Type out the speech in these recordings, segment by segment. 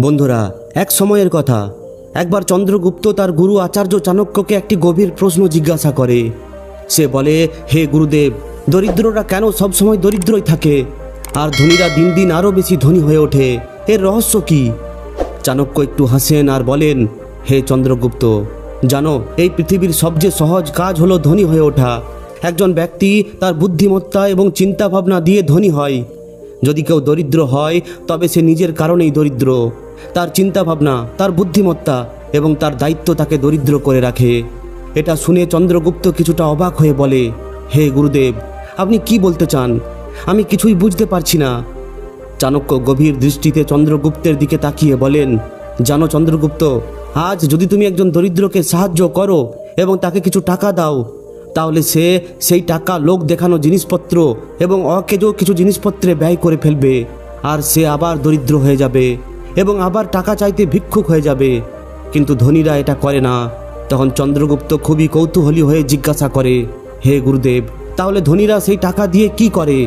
বন্ধুরা, এক সময়ের কথা। একবার চন্দ্রগুপ্ত তার গুরু আচার্য চাণক্যকে একটি গভীর প্রশ্ন জিজ্ঞাসা করে। সে বলে, হে গুরুদেব, দরিদ্ররা কেন সবসময় দরিদ্রই থাকে? আর ধনীরা দিন দিন আরও বেশি ধনী হয়ে ওঠে। এর রহস্য কি? চাণক্য একটু হাসেন আর বলেন, হে চন্দ্রগুপ্ত, জানো, এই পৃথিবীর সবচেয়ে সহজ কাজ হলো ধনী হয়ে ওঠা। একজন ব্যক্তি তার বুদ্ধিমত্তা এবং চিন্তাভাবনা দিয়ে ধনী হয়। যদি কেউ দরিদ্র হয়, তবে সে নিজের কারণেই দরিদ্র। তার চিন্তাভাবনা, তার বুদ্ধিমত্তা এবং তার দায়িত্ব তাকে দরিদ্র করে রাখে। এটা শুনে চন্দ্রগুপ্ত কিছুটা অবাক হয়ে বলে, হে গুরুদেব, আপনি কি বলতে চান? আমি কিছুই বুঝতে পারছি না। চাণক্য গভীর দৃষ্টিতে চন্দ্রগুপ্তের দিকে তাকিয়ে বলেন, জানো চন্দ্রগুপ্ত, আজ যদি তুমি একজন দরিদ্রকে সাহায্য করো এবং তাকে কিছু টাকা দাও, তাহলে সে সেই টাকা লোক দেখানো জিনিসপত্র এবং অকেজ কিছু জিনিসপত্রে ব্যয় করে ফেলবে, আর সে আবার দরিদ্র হয়ে যাবে। এবং আবার টাকা চাইতে ভিক্ষুক হয়ে যাবে। কিন্তু ধনীরা এটা করে না। তখন চন্দ্রগুপ্ত খুবই কৌতূহলী হয়ে জিজ্ঞাসা করে, হে গুরুদেব, তাহলে ধনীরা সেই টাকা দিয়ে কি করে?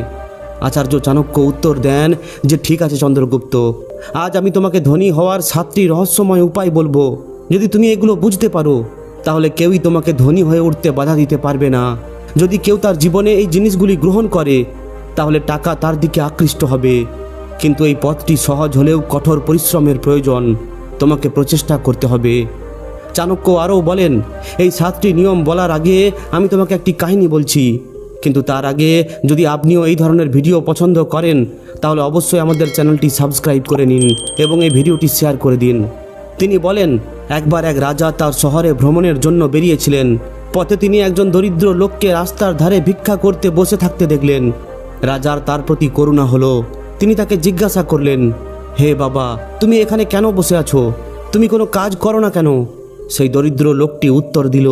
আচার্য চাণক্য উত্তর দেন যে, ঠিক আছে চন্দ্রগুপ্ত, আজ আমি তোমাকে ধনী হওয়ার সাতটি রহস্যময় উপায় বলব। যদি তুমি এগুলো বুঝতে পারো, তাহলে কেউই তোমাকে ধনী হয়ে উঠতে বাধা দিতে পারবে না। যদি কেউ তার জীবনে এই জিনিসগুলি গ্রহণ করে, তাহলে টাকা তার দিকে আকৃষ্ট হবে। কিন্তু এই পথটি সহজ হলেও কঠোর পরিশ্রমের প্রয়োজন। তোমাকে প্রচেষ্টা করতে হবে। চাণক্য আরও বলেন, এই সাতটি নিয়ম বলার আগে আমি তোমাকে একটি কাহিনী বলছি। কিন্তু তার আগে যদি আপনিও এই ধরনের ভিডিও পছন্দ করেন, তাহলে অবশ্যই আমাদের চ্যানেলটি সাবস্ক্রাইব করে নিন এবং এই ভিডিওটি শেয়ার করে দিন। তিনি বলেন, একবার এক রাজা তার শহরে ভ্রমণের জন্য বেরিয়েছিলেন। পথে তিনি একজন দরিদ্র লোককে রাস্তার ধারে ভিক্ষা করতে বসে থাকতে দেখলেন। রাজার তার প্রতি করুণা হলো। তিনি তাকে জিজ্ঞাসা করলেন, হে বাবা, তুমি এখানে কেন বসে আছো? তুমি কোনো কাজ করো না কেন? সেই দরিদ্র লোকটি উত্তর দিল,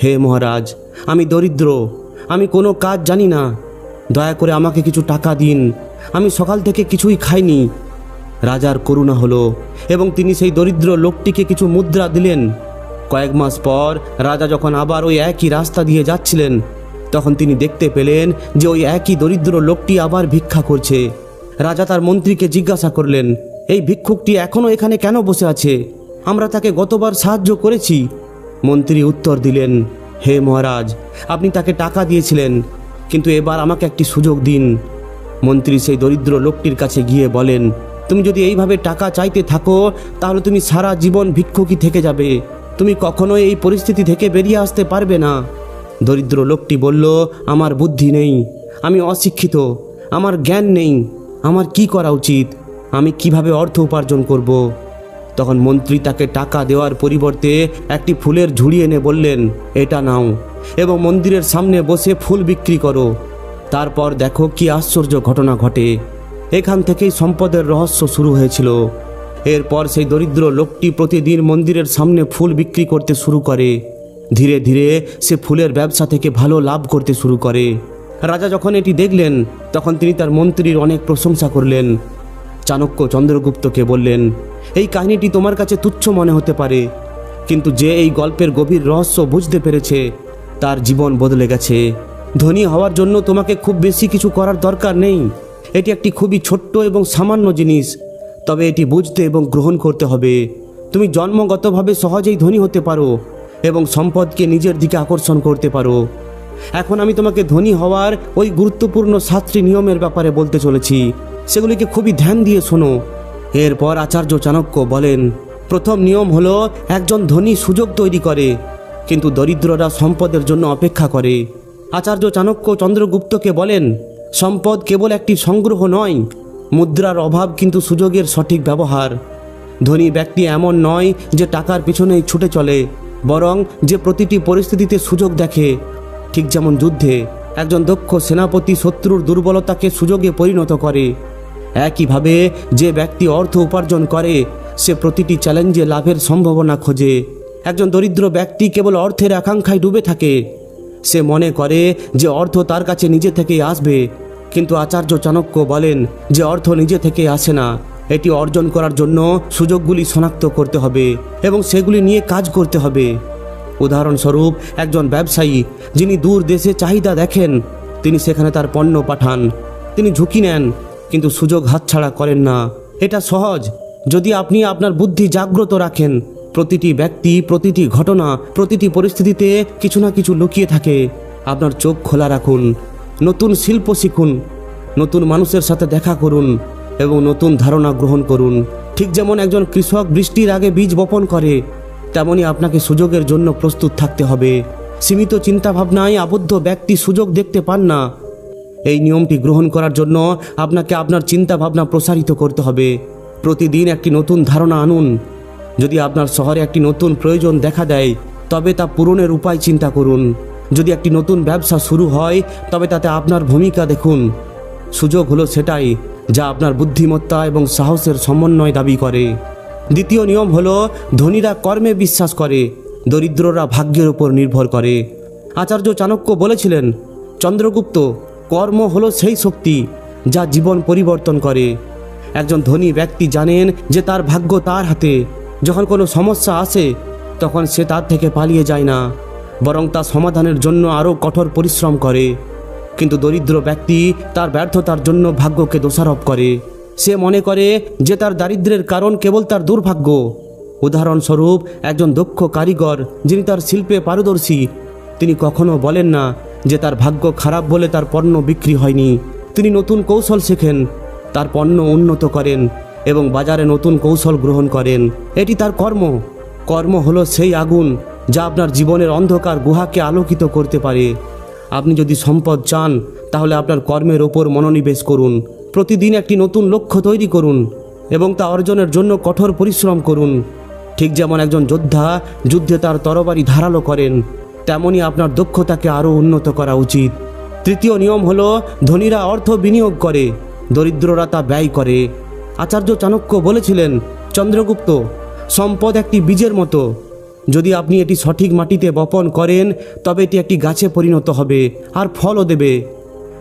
হে মহারাজ, আমি দরিদ্র, আমি কোনো কাজ জানি না। দয়া করে আমাকে কিছু টাকা দিন, আমি সকাল থেকে কিছুই খাইনি। রাজার করুণা হলো এবং তিনি সেই দরিদ্র লোকটিকে কিছু মুদ্রা দিলেন। কয়েক মাস পর রাজা যখন আবার ওই একই রাস্তা দিয়ে যাচ্ছিলেন, তখন তিনি দেখতে পেলেন যে ওই একই দরিদ্র লোকটি আবার ভিক্ষা করছে। রাজা তার মন্ত্রীকে জিজ্ঞাসা করলেন, এই ভিক্ষুকটি এখনও এখানে কেন বসে আছে? আমরা তাকে গতবার সাহায্য করেছি। মন্ত্রী উত্তর দিলেন, হে মহারাজ, আপনি তাকে টাকা দিয়েছিলেন, কিন্তু এবার আমাকে একটি সুযোগ দিন। মন্ত্রী সেই দরিদ্র লোকটির কাছে গিয়ে বলেন, তুমি যদি এইভাবে টাকা চাইতে থাকো, তাহলে তুমি সারা জীবন ভিক্ষুকই থেকে যাবে। তুমি কখনোই এই পরিস্থিতি থেকে বেরিয়ে আসতে পারবে না। দরিদ্র লোকটি বলল, আমার বুদ্ধি নেই, আমি অশিক্ষিত, আমার জ্ঞান নেই। আমার কি করা উচিত? আমি কীভাবে অর্থ উপার্জন করব। তখন মন্ত্রী তাকে টাকা দেওয়ার পরিবর্তে একটি ফুলের ঝুড়ি এনে বললেন, এটা নাও। এবং মন্দিরের সামনে বসে ফুল বিক্রি করো। তারপর দেখো কি আশ্চর্য ঘটনা ঘটে। এখান থেকেই সম্পদের রহস্য শুরু হয়েছিল। এরপর সেই দরিদ্র লোকটি প্রতিদিন মন্দিরের সামনে ফুল বিক্রি করতে শুরু করে। ধীরে ধীরে সে ফুলের ব্যবসা থেকে ভালো লাভ করতে শুরু করে। রাজা যখন এটি দেখলেন, তখন তিনি তার মন্ত্রীর অনেক প্রশংসা করলেন। চাণক্য চন্দ্রগুপ্তকে বললেন, এই কাহিনীটি তোমার কাছে তুচ্ছ মনে হতে পারে, কিন্তু যে এই গল্পের গভীর রহস্য বুঝতে পেরেছে, তার জীবন বদলে গেছে। ধনী হওয়ার জন্য তোমাকে খুব বেশি কিছু করার দরকার নেই। এটি একটি খুবই ছোট্ট এবং সামান্য জিনিস, তবে এটি বুঝতে এবং গ্রহণ করতে হবে। তুমি জন্মগতভাবে সহজেই ধনী হতে পারো এবং সম্পদকে নিজের দিকে আকর্ষণ করতে পারো। এখন আমি তোমাকে ধনী হওয়ার ওই গুরুত্বপূর্ণ সাতটি নিয়মের ব্যাপারে বলতে চলেছি। সেগুলিকে খুবই ধ্যান দিয়ে শোনো। এরপর আচার্য চাণক্য বলেন, প্রথম নিয়ম হলো একজন ধনী সুযোগ তৈরি করে, কিন্তু দরিদ্ররা সম্পদের জন্য অপেক্ষা করে। আচার্য চাণক্য চন্দ্রগুপ্তকে বলেন, সম্পদ কেবল একটি সংগ্রহ নয়, মুদ্রার অভাব কিন্তু সুযোগের সঠিক ব্যবহার। ধনী ব্যক্তি এমন নয় যে টাকার পিছনেই ছুটে চলে, বরং যে প্রতিটি পরিস্থিতিতে সুযোগ দেখে ঠিক যেমন যুদ্ধে একজন দক্ষ সেনাপতি শত্রুর দুর্বলতাকে সুযোগে পরিণত করে, একইভাবে যে ব্যক্তি অর্থ উপার্জন করে, সে প্রতিটি চ্যালেঞ্জে লাভের সম্ভাবনা খোঁজে। একজন দরিদ্র ব্যক্তি কেবল অর্থের আকাঙ্ক্ষায় ডুবে থাকে। সে মনে করে যে অর্থ তার কাছে নিজে থেকেই আসবে, কিন্তু আচার্য চাণক্য বলেন যে অর্থ নিজে থেকে আসে না। এটি অর্জন করার জন্য সুযোগগুলি শনাক্ত করতে হবে এবং সেগুলি নিয়ে কাজ করতে হবে। উদাহরণস্বরূপ একজন ব্যবসায়ী যিনি দূর দেশে চাহিদা দেখেন, তিনি সেখানে তার পণ্য পাঠান, তিনি ঝুঁকি নেন, কিন্তু সুযোগ হাতছাড়া করেন না। এটা সহজ। যদি আপনি আপনার বুদ্ধি জাগ্রত রাখেন, প্রতিটি ব্যক্তি, প্রতিটি ঘটনা, প্রতিটি পরিস্থিতিতে কিছু না কিছু লুকিয়ে থাকে। আপনার চোখ খোলা রাখুন, নতুন শিল্প শিখুন, নতুন মানুষের সাথে দেখা করুন এবং নতুন ধারণা গ্রহণ করুন। ঠিক যেমন একজন কৃষক বৃষ্টির আগে বীজ বপন করে তেমনি আপনাকে সুযোগের জন্য প্রস্তুত থাকতে হবে। সীমিত চিন্তাভাবনায় আবদ্ধ ব্যক্তি সুযোগ দেখতে পান না। এই নিয়মটি গ্রহণ করার জন্য আপনাকে আপনার চিন্তা ভাবনা প্রসারিত করতে হবে। প্রতিদিন একটি নতুন ধারণা আনুন। যদি আপনার শহরে একটি নতুন প্রয়োজন দেখা দেয়, তবে তা পূরণের উপায় চিন্তা করুন। যদি একটি নতুন ব্যবসা শুরু হয়, তবে তাতে আপনার ভূমিকা দেখুন। সুযোগ হলো সেটাই যা আপনার বুদ্ধিমত্তা এবং সাহসের সমন্বয় দাবি করে। দ্বিতীয় নিয়ম হলো, ধনীরা কর্মে বিশ্বাস করে, দরিদ্ররা ভাগ্যের উপর নির্ভর করে। আচার্য চাণক্য বলেছিলেন, চন্দ্রগুপ্ত, কর্ম হলো সেই শক্তি যা জীবন পরিবর্তন করে। একজন ধনী ব্যক্তি জানেন যে তার ভাগ্য তার হাতে। যখন কোনো সমস্যা আসে, তখন সে তার থেকে পালিয়ে যায় না, বরং তা সমাধানের জন্য আরও কঠোর পরিশ্রম করে। কিন্তু দরিদ্র ব্যক্তি তার ব্যর্থতার জন্য ভাগ্যকে দোষারোপ করে। সে মনে করে যে তার দারিদ্র্যের কারণ কেবল তার দুর্ভাগ্য। উদাহরণস্বরূপ, একজন দক্ষ কারিগর যিনি তার শিল্পে পারদর্শী, তিনি কখনো বলেন না যে তার ভাগ্য খারাপ বলে তার পণ্য বিক্রি হয়নি। তিনি নতুন কৌশল শেখেন, তার পণ্য উন্নত করেন এবং বাজারে নতুন কৌশল গ্রহণ করেন। এটি তার কর্ম। কর্ম হলো সেই আগুন যা আপনার জীবনের অন্ধকার গুহাকে আলোকিত করতে পারে। আপনি যদি সম্পদ চান, তাহলে আপনার কর্মের ওপর মনোনিবেশ করুন। প্রতিদিন একটি নতুন লক্ষ্য তৈরি করুন এবং তা অর্জনের জন্য কঠোর পরিশ্রম করুন। ঠিক যেমন একজন যোদ্ধা যুদ্ধে তার তরবারি ধারালো করেন, তেমনি আপনার দক্ষতাকে আরও উন্নত করা উচিত। তৃতীয় নিয়ম হলো, ধনীরা অর্থ বিনিয়োগ করে, দরিদ্ররা তা ব্যয় করে। আচার্য চাণক্য বলেছিলেন, চন্দ্রগুপ্ত, সম্পদ একটি বীজের মতো। যদি আপনি এটি সঠিক মাটিতে বপন করেন, তবে এটি একটি গাছে পরিণত হবে, আর ফলও দেবে।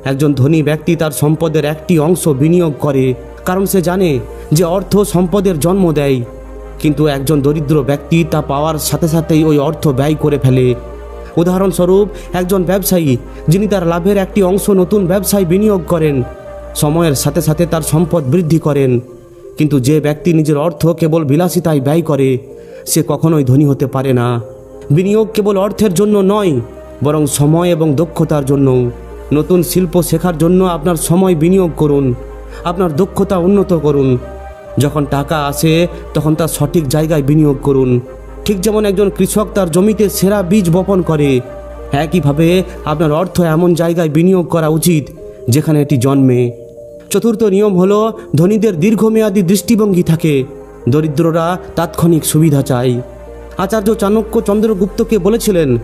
একজন ধনী ব্যক্তি তার সম্পদের একটি অংশ বিনিয়োগ করে, কারণ সে জানে যে অর্থ সম্পদের জন্ম দেয়। কিন্তু একজন দরিদ্র ব্যক্তি তা পাওয়ার সাথে সাথেই ওই অর্থ ব্যয় করে ফেলে। উদাহরণস্বরূপ, একজন ব্যবসায়ী, যিনি তার লাভের একটি অংশ নতুন ব্যবসায় বিনিয়োগ করেন, সময়ের সাথে সাথে তার সম্পদ বৃদ্ধি করেন। কিন্তু যে ব্যক্তি নিজের অর্থ কেবল বিলাসিতায় ব্যয় করে, সে কখনোই ধনী হতে পারে না। বিনিয়োগ কেবল অর্থের জন্য নয়, বরং সময় এবং দক্ষতার জন্য নতুন শিল্প শেখার জন্য আপনার সময় বিনিয়োগ করুন। আপনার দক্ষতা উন্নত করুন। যখন টাকা আসে, তখন তার সঠিক জায়গায় বিনিয়োগ করুন। ঠিক যেমন একজন কৃষক তার জমিতে সেরা বীজ বপন করে, একইভাবে আপনার অর্থ এমন জায়গায় বিনিয়োগ করা উচিত, যেখানে এটি জন্মে। চতুর্থ নিয়ম হলো, ধনীদের দীর্ঘমেয়াদী দৃষ্টিভঙ্গি থাকে। দরিদ্ররা তাৎক্ষণিক সুবিধা চায়। আচার্য চাণক্য চন্দ্রগুপ্তকে বলেছিলেন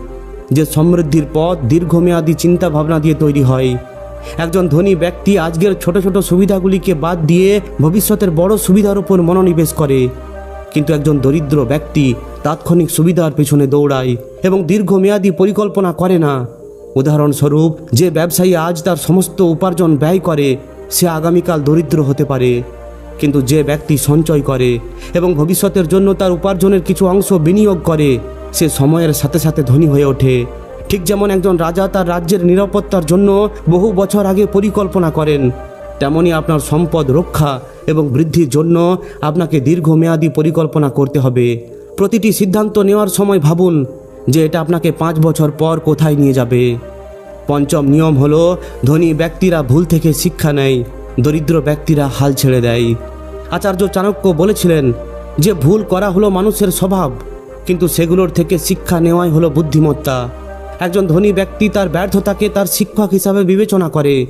যে সমৃদ্ধির পথ দীর্ঘমেয়াদী চিন্তা ভাবনা দিয়ে তৈরি হয়। একজন ধনী ব্যক্তি আজকের ছোট ছোট সুবিধাগুলিকে বাদ দিয়ে ভবিষ্যতের বড় সুবিধার উপর মনোনিবেশ করে। কিন্তু একজন দরিদ্র ব্যক্তি তাৎক্ষণিক সুবিধার পেছনে দৌড়ায় এবং দীর্ঘমেয়াদী পরিকল্পনা করে না। উদাহরণস্বরূপ, যে ব্যবসায়ী আজ তার সমস্ত উপার্জন ব্যয় করে, সে আগামীকাল দরিদ্র হতে পারে। কিন্তু যে ব্যক্তি সঞ্চয় করে এবং ভবিষ্যতের জন্য তার উপার্জনের কিছু অংশ বিনিয়োগ করে সে সময়ের সাথে সাথে ধনী হয়ে ওঠে। ঠিক যেমন একজন রাজা তার রাজ্যের নিরাপত্তার জন্য বহু বছর আগে পরিকল্পনা করেন, তেমনি আপনার সম্পদ রক্ষা এবং বৃদ্ধির জন্য আপনাকে দীর্ঘমেয়াদী পরিকল্পনা করতে হবে। প্রতিটি সিদ্ধান্ত নেওয়ার সময় ভাবুন যে এটা আপনাকে পাঁচ বছর পর কোথায় নিয়ে যাবে। পঞ্চম নিয়ম হলো, ধনী ব্যক্তিরা ভুল থেকে শিক্ষা নেয়, দরিদ্র ব্যক্তিরা হাল ছেড়ে দেয়। আচার্য চাণক্য বলেছিলেন, যে ভুল করা হলো মানুষের স্বভাব কিন্তু সেগুলোর থেকে শিক্ষা নেওয়াই হলো বুদ্ধিমত্তা। একজন ধনী ব্যক্তি তার ব্যর্থতাকে তার শিক্ষক হিসাবে বিবেচনা করে।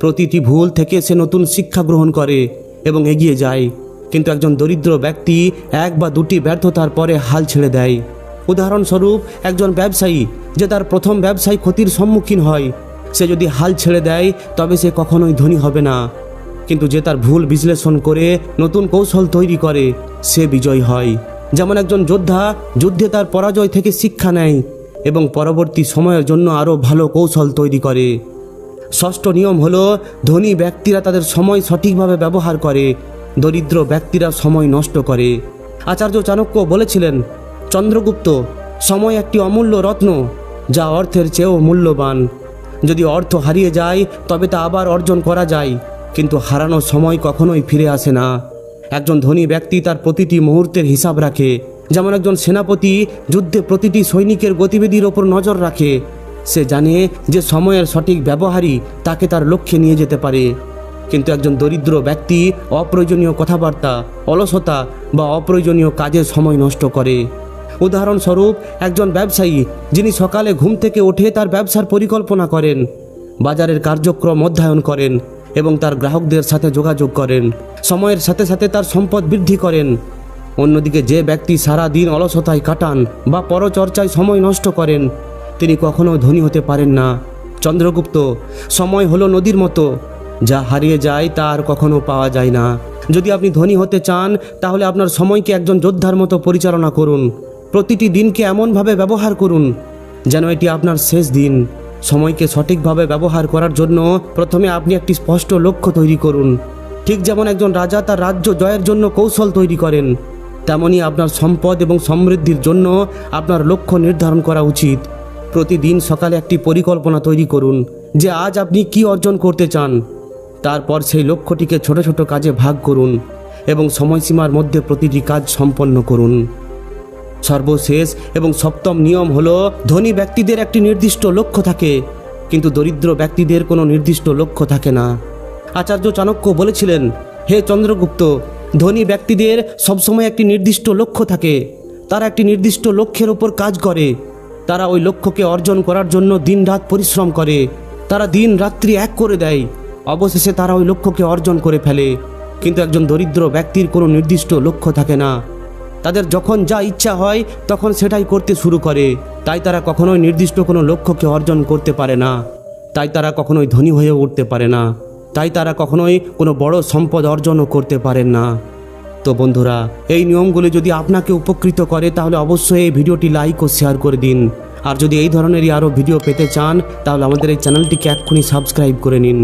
প্রতিটি ভুল থেকে সে নতুন শিক্ষা গ্রহণ করে এবং এগিয়ে যায়। কিন্তু একজন দরিদ্র ব্যক্তি এক বা দুটি ব্যর্থতার পরে হাল ছেড়ে দেয়। উদাহরণস্বরূপ, একজন ব্যবসায়ী যে তার প্রথম ব্যবসায় ক্ষতির সম্মুখীন হয়, সে যদি হাল ছেড়ে দেয়, তবে সে কখনোই ধনী হবে না। কিন্তু যে তার ভুল বিশ্লেষণ করে নতুন কৌশল তৈরি করে, সে বিজয় হয়। যেমন একজন যোদ্ধা যুদ্ধে তার পরাজয় থেকে শিক্ষা নেয় এবং পরবর্তী সময়ের জন্য আরও ভালো কৌশল তৈরি করে। ষষ্ঠ নিয়ম হলো, ধনী ব্যক্তিরা তাদের সময় সঠিকভাবে ব্যবহার করে, দরিদ্র ব্যক্তিরা সময় নষ্ট করে। আচার্য চাণক্য বলেছিলেন, চন্দ্রগুপ্ত, সময় একটি অমূল্য রত্ন, যা অর্থের চেয়েও মূল্যবান। যদি অর্থ হারিয়ে যায়, তবে তা আবার অর্জন করা যায়, কিন্তু হারানো সময় কখনোই ফিরে আসে না। একজন ধনী ব্যক্তি তার প্রতিটি মুহূর্তের হিসাব রাখে। যেমন একজন সেনাপতি যুদ্ধে প্রতিটি সৈনিকের গতিবিধির ওপর নজর রাখে। সে জানে যে সময়ের সঠিক ব্যবহারই তাকে তার লক্ষ্যে নিয়ে যেতে পারে। কিন্তু একজন দরিদ্র ব্যক্তি অপ্রয়োজনীয় কথাবার্তা, অলসতা বা অপ্রয়োজনীয় কাজে সময় নষ্ট করে। উদাহরণস্বরূপ, একজন ব্যবসায়ী যিনি সকালে ঘুম থেকে উঠে তার ব্যবসার পরিকল্পনা করেন, বাজারের কার্যক্রম অধ্যয়ন করেন এবং তার গ্রাহকদের সাথে যোগাযোগ করেন। সময়ের সাথে সাথে তার সম্পদ বৃদ্ধি করেন। অন্যদিকে যে ব্যক্তি সারা দিন অলসতায় কাটান বা পরচর্চায় সময় নষ্ট করেন, তিনি কখনো ধনী হতে পারেন না। চন্দ্রগুপ্ত, সময় হলো নদীর মতো। যা হারিয়ে যায় তা আর কখনো পাওয়া যায় না। যদি আপনি ধনী হতে চান, তাহলে আপনার সময়কে একজন যোদ্ধার মতো পরিচালনা করুন। প্রতিটি দিনকে এমনভাবে ব্যবহার করুন, যেন এটি আপনার শেষ দিন। সময়কে সঠিকভাবে ব্যবহার করার জন্য প্রথমে আপনি একটি স্পষ্ট লক্ষ্য তৈরি করুন। ঠিক যেমন একজন রাজা তার রাজ্য জয়ের জন্য কৌশল তৈরি করেন, তেমনি আপনার সম্পদ এবং সমৃদ্ধির জন্য আপনার লক্ষ্য নির্ধারণ করা উচিত। প্রতিদিন সকালে একটি পরিকল্পনা তৈরি করুন, যে আজ আপনি কি অর্জন করতে চান। তারপর সেই লক্ষ্যটিকে ছোট ছোট কাজে ভাগ করুন এবং সময়সীমার মধ্যে প্রতিটি কাজ সম্পন্ন করুন। সর্বশেষ এবং সপ্তম নিয়ম হল, ধনী ব্যক্তিদের একটি নির্দিষ্ট লক্ষ্য থাকে, কিন্তু দরিদ্র ব্যক্তিদের কোনো নির্দিষ্ট লক্ষ্য থাকে না। আচার্য চাণক্য বলেছিলেন, হে চন্দ্রগুপ্ত, ধনী ব্যক্তিদের সবসময় একটি নির্দিষ্ট লক্ষ্য থাকে। তারা একটি নির্দিষ্ট লক্ষ্যের ওপর কাজ করে। তারা ওই লক্ষ্যকে অর্জন করার জন্য দিনরাত পরিশ্রম করে। তারা দিন রাত্রি এক করে দেয়। অবশেষে তারা ওই লক্ষ্যকে অর্জন করে ফেলে। কিন্তু একজন দরিদ্র ব্যক্তির কোনো নির্দিষ্ট লক্ষ্য থাকে না। তাদের যখন যা ইচ্ছা হয়, তখন সেটাই করতে শুরু করে। তাই তারা কখনোই নির্দিষ্ট কোনো লক্ষ্যকে অর্জন করতে পারে না। তাই তারা কখনোই ধনী হয়ে উঠতে পারে না। তাই তারা কখনোই কোনো বড় সম্পদ অর্জনও করতে পারেন না। তো বন্ধুরা, এই নিয়মগুলি যদি আপনাকে উপকৃত করে, তাহলে অবশ্যই এই ভিডিওটি লাইক ও শেয়ার করে দিন। আর যদি এই ধরনেরই আরও ভিডিও পেতে চান, তাহলে আমাদের এই চ্যানেলটিকে এক্ষুনি সাবস্ক্রাইব করে নিন।